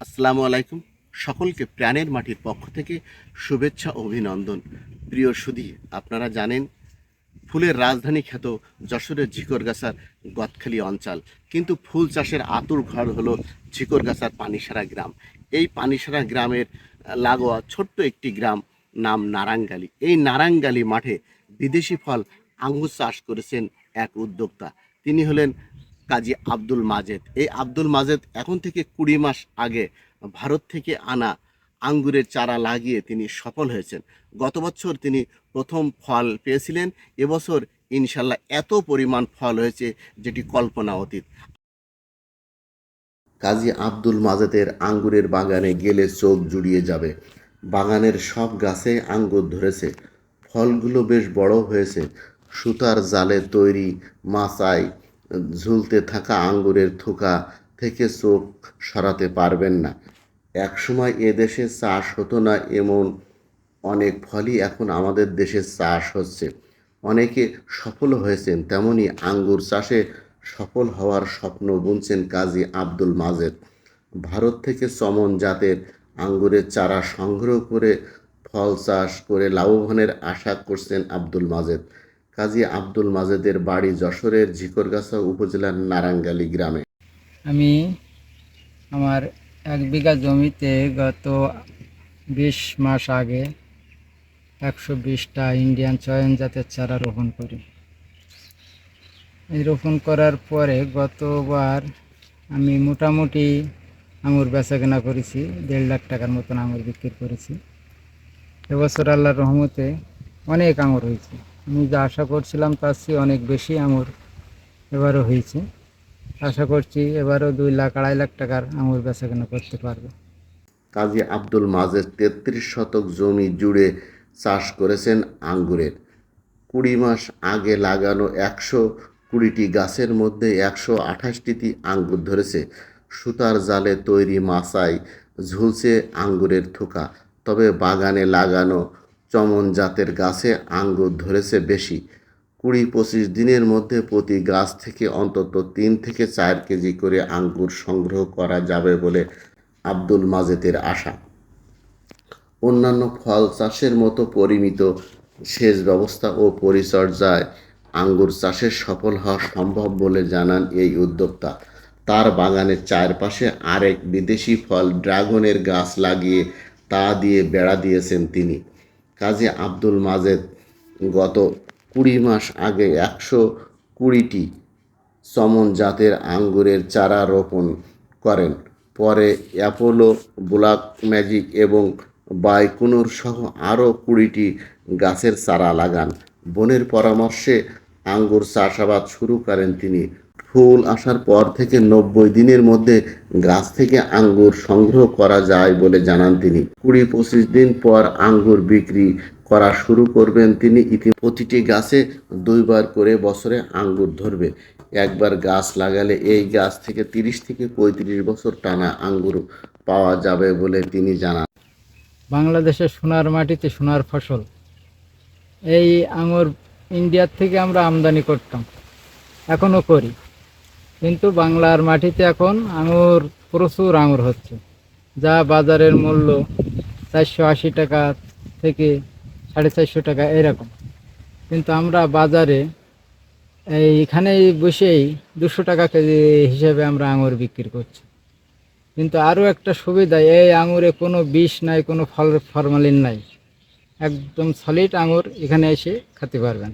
আসসালামু আলাইকুম। সকলকে প্রাণের মাটির পক্ষ থেকে শুভেচ্ছা অভিনন্দন। প্রিয় সুধী, আপনারা জানেন, ফুলের রাজধানী খ্যাত যশোরের ঝিকরগাছার গদখালি অঞ্চল। কিন্তু ফুল চাষের আতুর ঘর হলো ঝিকরগাছার পানিসারা গ্রাম। এই পানিসারা গ্রামের লাগোয়া ছোট্ট একটি গ্রাম নাম নারাঙ্গালি। এই নারাঙ্গালি মাঠে বিদেশি ফল আঙ্গুর চাষ করেছেন এক উদ্যোক্তা। তিনি হলেন কাজী আব্দুল মাজেদ। এই আব্দুল মাজেদ এখন থেকে কুড়ি মাস আগে ভারত থেকে আনা আঙ্গুরের চারা লাগিয়ে তিনি সফল হয়েছেন। গত বছর তিনি প্রথম ফল পেয়েছিলেন, এবছর ইনশাল্লাহ এত পরিমাণ ফল হয়েছে যেটি কল্পনা অতীত। কাজী আব্দুল মাজেদের আঙ্গুরের বাগানে গেলে চোখ জুড়িয়ে যাবে। বাগানের সব গাছে আঙ্গুর ধরেছে। ফলগুলো বেশ বড় হয়েছে। সুতার জালে তৈরি মাচায় ঝুলতে থাকা আঙ্গুরের থোকা থেকে চোখ সরাতে পারবেন না। একসময় এদেশে চাষ হতো না এমন অনেক ফলই এখন আমাদের দেশে চাষ হচ্ছে। অনেকে সফল হয়েছেন তেমনি আঙ্গুর চাষে সফল হওয়ার স্বপ্ন বুনছেন কাজী আব্দুল মাজেদ। ভারত থেকে চমন জাতের আঙ্গুরের চারা সংগ্রহ করে ফল চাষ করে লাভবানের আশা করছেন আব্দুল মাজেদ। কাজী আব্দুল মাজেদের বাড়ি যশোরের ঝিকরগাছা উপজেলার নারাঙ্গালি গ্রামে। আমি আমার এক বিঘা জমিতে গত বিশ মাস আগে একশো বিশটা ইন্ডিয়ান চয়ন জাতের চারা রোপণ করি। এই রোপণ করার পরে গতবার আমি মোটামুটি আঙুর বেচা কেনা করেছি, দেড় লাখ টাকার মতন আঙুর বিক্রি করেছি। এবছর আল্লাহর রহমতে অনেক আঙুর হয়েছে। আমি যা আশা করছিলাম তার চেয়ে অনেক বেশি আঙুর এবারও হয়েছে। আশা করছি এবারও দুই লাখ আড়াই লাখ টাকার আঙুর বেচা কেনা করতে পারব। কাজী আব্দুল মাজেদ তেত্রিশ শতক জমি জুড়ে চাষ করেছেন আঙ্গুরের। কুড়ি মাস আগে লাগানো একশো কুড়িটি গাছের মধ্যে একশো আঠাশটিতে আঙ্গুর ধরেছে। সুতার জালে তৈরি মাচায় ঝুলছে আঙ্গুরের থোকা। তবে বাগানে লাগানো চমন জাতের গাছে আঙ্গুর ধরেছে বেশি। কুড়ি পঁচিশ দিনের মধ্যে প্রতি গাছ থেকে অন্তত তিন থেকে চার কেজি করে আঙ্গুর সংগ্রহ করা যাবে বলে আব্দুল মাজেদের আশা। অন্যান্য ফল চাষের মতো পরিমিত সেচ ব্যবস্থা ও পরিচর্যায় আঙ্গুর চাষে সফল হওয়া সম্ভব বলে জানান এই উদ্যোক্তা। তার বাগানের চারপাশে আরেক বিদেশি ফল ড্রাগনের গাছ লাগিয়ে তা দিয়ে বেড়া দিয়েছেন তিনি। কাজী আব্দুল মাজেদ গত কুড়ি মাস আগে একশো কুড়িটি সমন জাতের আঙ্গুরের চারা রোপণ করেন। পরে অ্যাপোলো, ব্ল্যাক ম্যাজিক এবং বাইকুনুর সহ আরও কুড়িটি গাছের চারা লাগান। বনের পরামর্শে আঙ্গুর চাষাবাদ শুরু করেন তিনি। ফুল আসার পর থেকে নব্বই দিনের মধ্যে গাছ থেকে আঙ্গুর সংগ্রহ করা যায় বলে জানান তিনি। কুড়ি পঁচিশ দিন পর আঙ্গুর বিক্রি করা শুরু করবেন তিনি। ইতি প্রতিটি গাছে দুইবার করে বছরে আঙ্গুর ধরবে। একবার গাছ লাগালে এই গাছ থেকে তিরিশ থেকে পঁয়ত্রিশ বছর টানা আঙ্গুর পাওয়া যাবে বলে তিনি জানান। বাংলাদেশের সোনার মাটিতে সোনার ফসল। এই আঙুর ইন্ডিয়ার থেকে আমরা আমদানি করতাম। এখনও করি। কিন্তু বাংলার মাটিতে এখন আঙুর, প্রচুর আঙুর হচ্ছে। যা বাজারের মূল্য চারশো আশি টাকা থেকে সাড়ে চারশো টাকা এরকম। কিন্তু আমরা বাজারে এইখানে বসেই দুশো টাকা কেজি হিসেবে আমরা আঙুর বিক্রি করছি। কিন্তু আরও একটা সুবিধা, এই আঙুরে কোনো বিষ নাই, কোনো ফল, ফরমালিন নাই। একদম সলিড আঙুর এখানে এসে খেতে পারবেন।